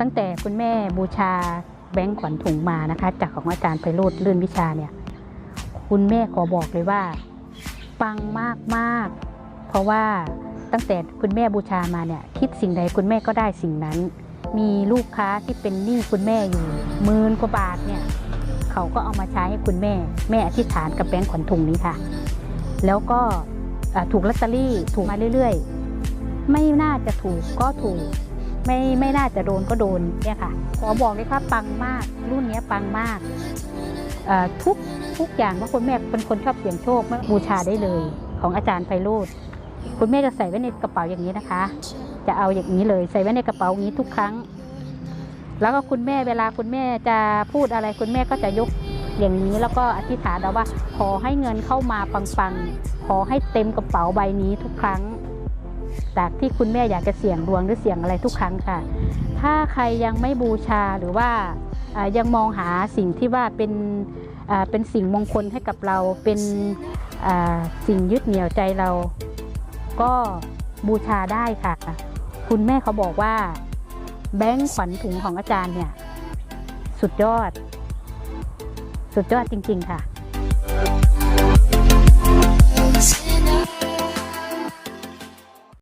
ตั้งแต่คุณแม่บูชาแบงค์ขวัญถุงมานะคะ จากของอาจารย์ไพโรธลื่นวิชาเนี่ย คุณแม่ขอบอกเลยว่า ปังมากมากเพราะว่าตั้งแต่คุณแม่บูชามาเนี่ย คิดสิ่งใดคุณแม่ก็ได้สิ่งนั้น มีลูกค้าที่เป็นหนี้คุณแม่อยู่หมื่นกว่าบาทเนี่ย เขาก็เอามาใช้ให้คุณแม่ แม่อธิษฐานกับแบงค์ขวัญถุงนี้ค่ะ แล้วก็ถูกลอตเตอรี่ถูกมาเรื่อยๆ ไม่น่าจะถูกก็ถูก ไม่ไม่น่าจะโดนก็โดนเนี่ยค่ะขอบอกเลยค่ะปังมาก รุ่นนี้ปังมากทุกทุกอย่างว่าคุณแม่เป็นคนชอบเสี่ยงโชคมาบูชาได้เลย ของอาจารย์ไพโรธคุณแม่จะใส่ไว้ในกระเป๋าอย่างนี้นะคะ จะเอาอย่างนี้เลยใส่ไว้ในกระเป๋าอย่างนี้ทุกครั้ง แล้วก็คุณแม่เวลาคุณแม่จะพูดอะไรคุณแม่ก็จะยกอย่างนี้แล้วก็อธิษฐานเอาว่า ขอให้เงินเข้ามาปังๆ ขอให้เต็มกระเป๋าใบนี้ทุกครั้ง จากที่คุณแม่อยากจะเสี่ยงดวงหรือเสี่ยงอะไรทุกครั้งค่ะ ถ้าใครยังไม่บูชาหรือว่ายังมองหาสิ่งที่ว่าเป็นเป็นสิ่งมงคลให้กับเราเป็นสิ่งยึดเหนี่ยวใจเรา ก็บูชาได้ค่ะ คุณแม่เขาบอกว่า แบงค์ขวัญถุงของอาจารย์เนี่ย สุดยอด สุดยอดจริง ๆ ค่ะ